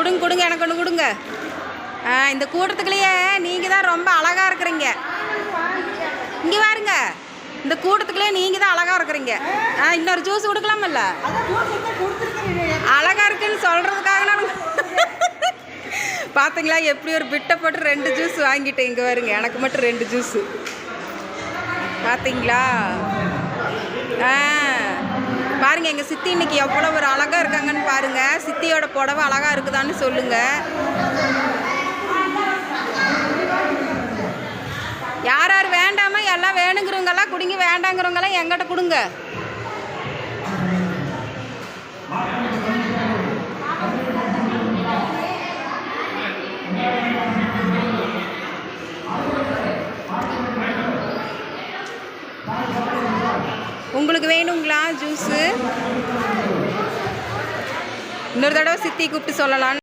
கொடுங்க கொடுங்க எனக்கு ஒன்று கொடுங்க. ஆ இந்த கூட்டத்துக்குள்ளேயே நீங்கள் தான் ரொம்ப அழகாக இருக்கிறீங்க. இங்கே பாருங்க இந்த கூட்டத்துக்குள்ளேயே நீங்கள் தான் அழகாக இருக்கிறீங்க. ஆ இன்னொரு ஜூஸ் கொடுக்கலாமல்ல? அழகாக இருக்குன்னு சொல்கிறதுக்காக நான் பார்த்தீங்களா எப்படி ஒரு பிட்டை போட்டு ரெண்டு ஜூஸ் வாங்கிட்டேன். இங்கே வருங்க எனக்கு மட்டும் ரெண்டு ஜூஸு பார்த்தீங்களா ஆ பாருங்கள் எங்கள் சித்தி இன்னைக்கு எவ்வளோ ஒரு அழகாக இருக்காங்கன்னு பாருங்கள் சித்தியோட புடவை அழகாக இருக்குதான்னு சொல்லுங்கள் யார் யார் வேண்டாமல் எல்லாம் வேணுங்கிறவங்கெல்லாம் குடிங்க வேண்டாங்கிறவங்கெல்லாம் எங்கிட்ட கொடுங்க. உங்களுக்கு வேணுங்களா ஜூஸு? இன்னொரு தடவை சித்தி கூப்பிட்டு சொல்லலாம்